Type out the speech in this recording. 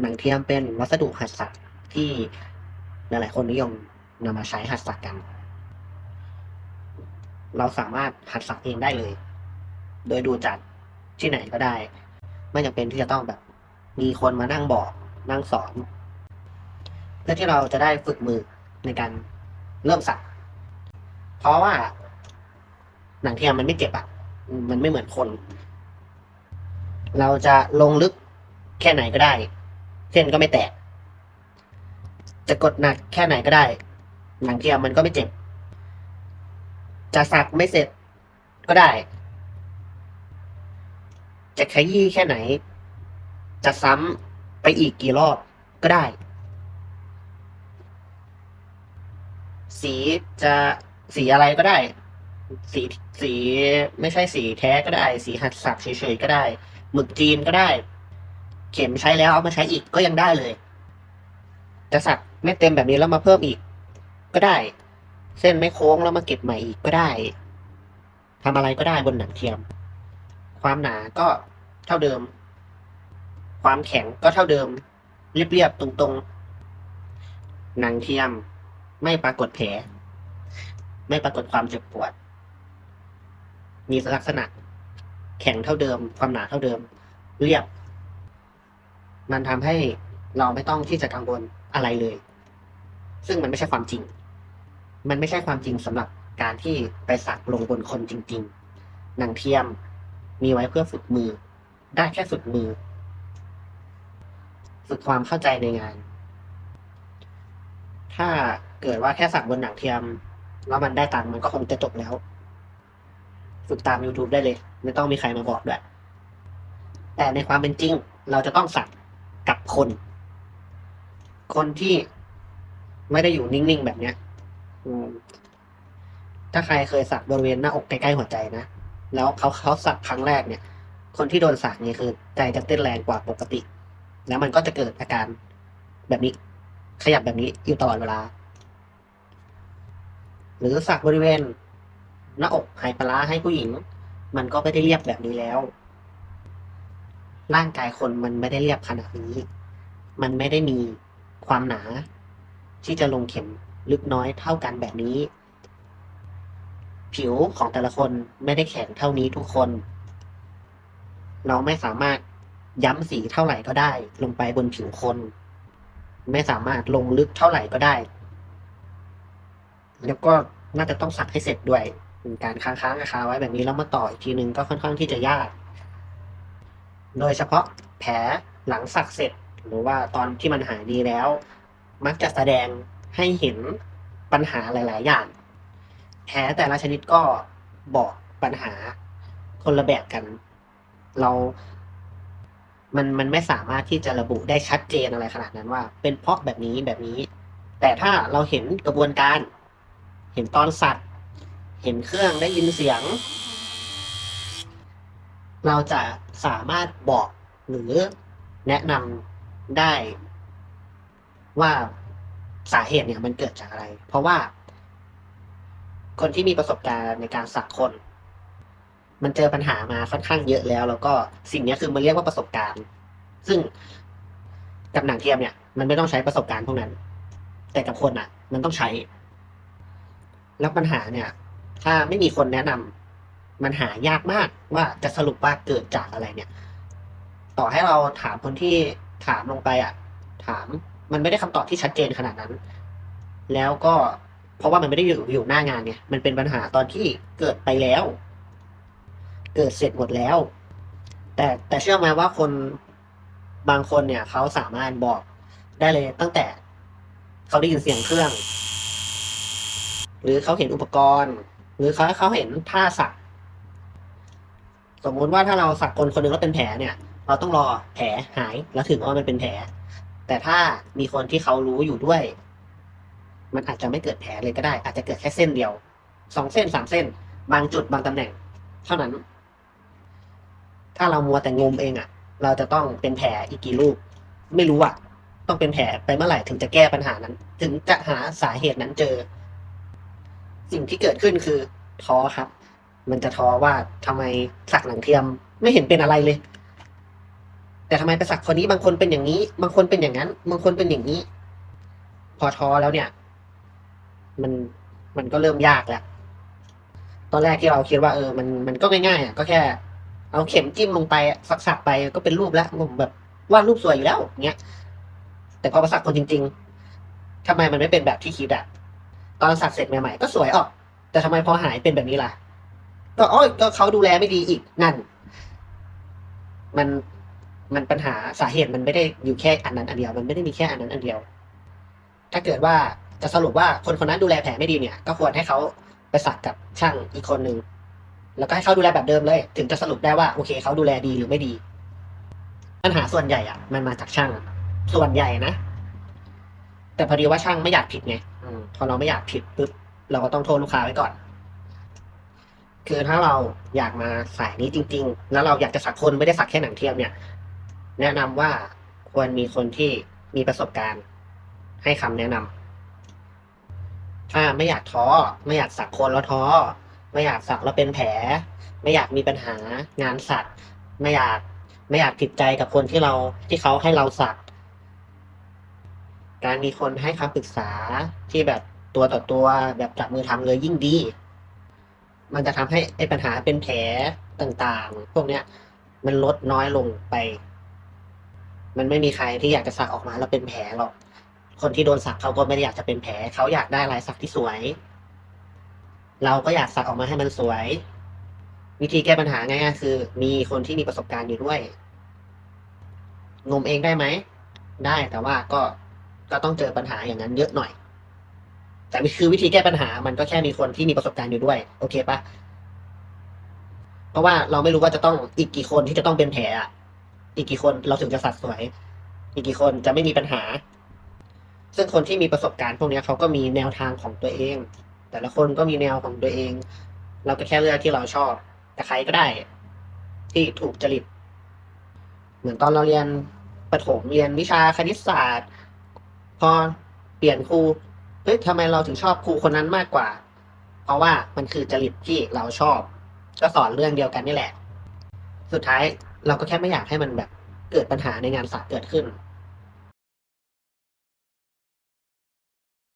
หนังเทียมเป็นวัสดุหัดสักที่หลาย ๆ คนนิยมนำมาใช้หัดสักกัน เราสามารถหัดสักเองได้เลย โดยดูจากที่ไหนก็ได้ ไม่จำเป็นที่จะต้องแบบ มีคนมานั่งบอกนั่งสอน เพื่อที่เราจะได้ฝึกมือในการเริ่มสักเพราะว่าหนังเทียมมันไม่เจ็บอะมันไม่เหมือนคน เราจะลงลึกแค่ไหนก็ได้ เส้นก็ไม่แตก จะกดหนักแค่ไหนก็ได้ หนังเทียมมันก็ไม่เจ็บ จะสักไม่เสร็จก็ได้ จะขยี้แค่ไหน จะซ้ำไปอีกกี่รอบก็ได้ สีจะสีอะไรก็ได้ สีสีไม่ใช่สีแท้ก็ได้ สีหัดสักเฉยๆก็ได้ หมึกจีนก็ได้ เข็มใช้แล้วเอามาใช้อีกก็ยังได้เลย จะสักไม่เต็มแบบนี้แล้วมาเพิ่มอีก ก็ได้ เส้นไม่โค้งแล้วมาเก็บใหม่อีกก็ได้ทำอะไรก็ได้บนหนังเทียม ความหนาก็เท่าเดิม ความแข็งก็เท่าเดิม เรียบๆตรงๆ หนังเทียมไม่ปรากฏแผล ไม่ปรากฏความเจ็บปวด มีลักษณะ แข็งเท่าเดิม ความหนาเท่าเดิม เรียบ มันทำให้เราไม่ต้องที่จะกังวลอะไรเลย ซึ่งมันไม่ใช่ความจริง มันไม่ใช่ความจริงสำหรับการที่ไปสักลงบนคนจริง ๆ หนังเทียมมีไว้เพื่อฝึกมือ ได้แค่ฝึกมือ ฝึกความเข้าใจในงาน ถ้าเกิดว่าแค่สักบนหนังเทียม แล้วมันได้ตังค์มันก็คงจะจบแล้ว ฝึกตาม YouTube ได้เลย ไม่ต้องมีใครมาบอกด้วย แต่ในความเป็นจริง เราจะต้องสัก กับคน คนที่ไม่ได้อยู่นิ่ง ๆ แบบเนี้ยถ้าใครเคยสักบริเวณหน้าอกใกล้ๆหัวใจนะ แล้วเขาเขาสักครั้งแรกเนี่ย คนที่โดนสักนี่คือ ใจจะเต้นแรงกว่าปกติ แล้วมันก็จะเกิดอาการแบบนี้ ขยับแบบนี้อยู่ตลอดเวลา หรือสักบริเวณหน้าอกไฮปลาให้ผู้หญิง มันก็ไม่ได้เรียบแบบนี้แล้ว ร่างกายคนมันไม่ได้เรียบขนาดนี้ มันไม่ได้มีความหนา ที่จะลงเข็มลึกน้อยเท่ากันแบบนี้ ผิวของแต่ละคนไม่ได้แข็งเท่านี้ทุกคน เราไม่สามารถย้ำสีเท่าไหร่ก็ได้ ลงไปบนผิวคน ไม่สามารถลงลึกเท่าไหร่ก็ได้ แล้วก็น่าจะต้องสักให้เสร็จด้วยการค้างค้างๆคาๆไว้แบบนี้แล้วมาต่ออีกทีนึงก็ค่อนข้างที่จะยาก โดยเฉพาะแผลหลังสักเสร็จ หรือว่าตอนที่มันหายดีแล้ว มักจะแสดงให้เห็นปัญหาหลาย ๆ อย่าง แผลแต่ละชนิดก็บอกปัญหาคนละแบบกัน เรา มันมันไม่สามารถที่จะระบุได้ชัดเจนอะไรขนาดนั้นว่า เป็นเพราะแบบนี้แบบนี้ แต่ถ้าเราเห็นกระบวนการ เห็นตอนสัตว์ เห็นเครื่องได้ยินเสียง เราจะสามารถบอกหรือแนะนำได้ว่าสาเหตุเนี่ยมันเกิดจากอะไร เพราะว่า คนที่มีประสบการณ์ในการสักคน มันเจอปัญหามาค่อนข้างเยอะแล้ว แล้วก็สิ่งนี้คือมันเรียกว่าประสบการณ์ ซึ่งกับหนังเทียมเนี่ย มันไม่ต้องใช้ประสบการณ์พวกนั้น แต่กับคนอะ มันต้องใช้ แล้วปัญหาเนี่ย ถ้าไม่มีคนแนะนำ มันหายากมากว่าจะสรุปว่าเกิดจากอะไรเนี่ย ต่อให้เราถามคนที่ถามลงไปอะ ถามมันไม่ได้คำตอบที่ชัดเจนขนาดนั้น แล้วก็เพราะว่ามันไม่ได้อยู่อยู่หน้างานเนี่ยมันเป็นปัญหาตอนที่เกิดไปแล้ว เกิดเสร็จหมดแล้ว แต่แต่เชื่อไหมว่าคนบางคนเนี่ยเขาสามารถบอกได้เลยตั้งแต่เขาได้ยินเสียงเครื่อง หรือเขาเห็นอุปกรณ์ หรือเขาเขาเห็นท่าสัก สมมุติว่าถ้าเราสักคนคนหนึ่งแล้วเป็นแผลเนี่ย เราต้องรอแผลหายแล้วถึงว่ามันเป็นแผล แต่ถ้ามีคนที่เขารู้อยู่ด้วย มันอาจจะไม่เกิดแผลเลยก็ได้ อาจจะเกิดแค่เส้นเดียวสองเส้นสามเส้น บางจุดบางตำแหน่ง เท่านั้น ถ้าเรามัวแต่งมเองอะ่ะ เราจะต้องเป็นแผลอีกกี่ลูก ไม่รู้อะ่ะ ต้องเป็นแผลไปเมื่อไหร่ถึงจะแก้ปัญหานั้น ถึงจะหาสาเหตุนั้นเจอ สิ่งที่เกิดขึ้นคือท้อครับ มันจะท้อว่าทำไมสักหนังเทียมไม่เห็นเป็นอะไรเลย แต่ทำไมไปสักคนนี้บางคนเป็นอย่างนี้ บางคนเป็นอย่างนั้น บางคนเป็นอย่างนี้ พอท้อแล้วเนี่ย มันมันก็เริ่มยากแล้วตอนแรกที่เราคิดว่าเออมันมันก็ง่ายๆอะก็แค่ เอาเข็มจิ้มลงไปสักสักๆไปก็เป็นรูปแล้วผมแบบวาดรูปสวยอยู่แล้วเงี้ย แต่พอมาสักคนจริง ๆทำไมมันไม่เป็นแบบที่คิดอะตอนสักเสร็จใหม่ๆก็สวยออก แต่ทำไมพอหายเป็นแบบนี้ล่ะ ก็อ้อยก็เขาดูแลไม่ดีอีกนั่น มันมันปัญหาสาเหตุมันไม่ได้อยู่แค่อันนั้นอันเดียว มันไม่ได้มีแค่อันนั้นอันเดียว ถ้าเกิดว่าจะสรุปว่าคนคนนั้นดูแลแผลไม่ดีเนี่ย ก็ควรให้เขาไปสักกับช่างอีกคนหนึ่งแล้วก็ให้เขาดูแลแบบเดิมเลย ถึงจะสรุปได้ว่าโอเคเขาดูแลดีหรือไม่ดี ปัญหาส่วนใหญ่อะมันมาจากช่างส่วนใหญ่นะแต่พอดีว่าช่างไม่อยากผิดไงอพอเราไม่อยากผิดปุ๊บเราก็ต้องโทษลูกค้าไว้ก่อน คือถ้าเราอยากมาสายนี้จริง ๆ แล้วเราอยากจะสักคนไม่ได้สักแค่หนังเทียมเนี่ย แนะนำว่าควรมีคนที่มีประสบการณ์ ให้คำแนะนำถ้าไม่อยากท้อไม่อยากสักคนแล้วท้อไม่อยากสักแล้วเป็นแผล ไม่อยากมีปัญหางานสักไม่อยากไม่อยากผิดใจกับคนที่เราที่เขาให้เราสัก การมีคนให้คำปรึกษาที่แบบตัวต่อตัวแบบจับมือทำเลยยิ่งดี มันจะทำให้ไอ้ปัญหาเป็นแผลต่างๆ พวกเนี้ย มันลดน้อยลงไป มันไม่มีใครที่อยากจะสักออกมาแล้วเป็นแผลหรอก คนที่โดนสักเขาก็ไม่ได้อยากจะเป็นแผล เขาอยากได้ลายสักที่สวย เราก็อยากสักออกมาให้มันสวย วิธีแก้ปัญหาง่ายๆคือ มีคนที่มีประสบการณ์อยู่ด้วย งมเองได้ไหม ได้แต่ว่าก็ก็ต้องเจอปัญหาอย่างนั้นเยอะหน่อย แต่คือวิธีแก้ปัญหามันก็แค่มีคนที่มีประสบการณ์อยู่ด้วย โอเคปะเพราะว่าเราไม่รู้ว่าจะต้องอีกกี่คนที่จะต้องเป็นแผลอะอีกกี่คนเราถึงจะสัดสวย อีกกี่คนจะไม่มีปัญหา ซึ่งคนที่มีประสบการณ์พวกนี้เขาก็มีแนวทางของตัวเอง แต่ละคนก็มีแนวของตัวเอง เราก็แค่เลือกที่เราชอบ แต่ใครก็ได้ ที่ถูกจริต เหมือนตอนเราเรียนประถมเรียนวิชาคณิตศาสตร์ พอเปลี่ยนครู เฮ้ยทำไมเราถึงชอบครูคนนั้นมากกว่า เพราะว่ามันคือจริตที่เราชอบ ก็สอนเรื่องเดียวกันนี่แหละ สุดท้ายเราก็แค่ไม่อยากให้มันแบบเกิดปัญหาในงานสักเกิดขึ้น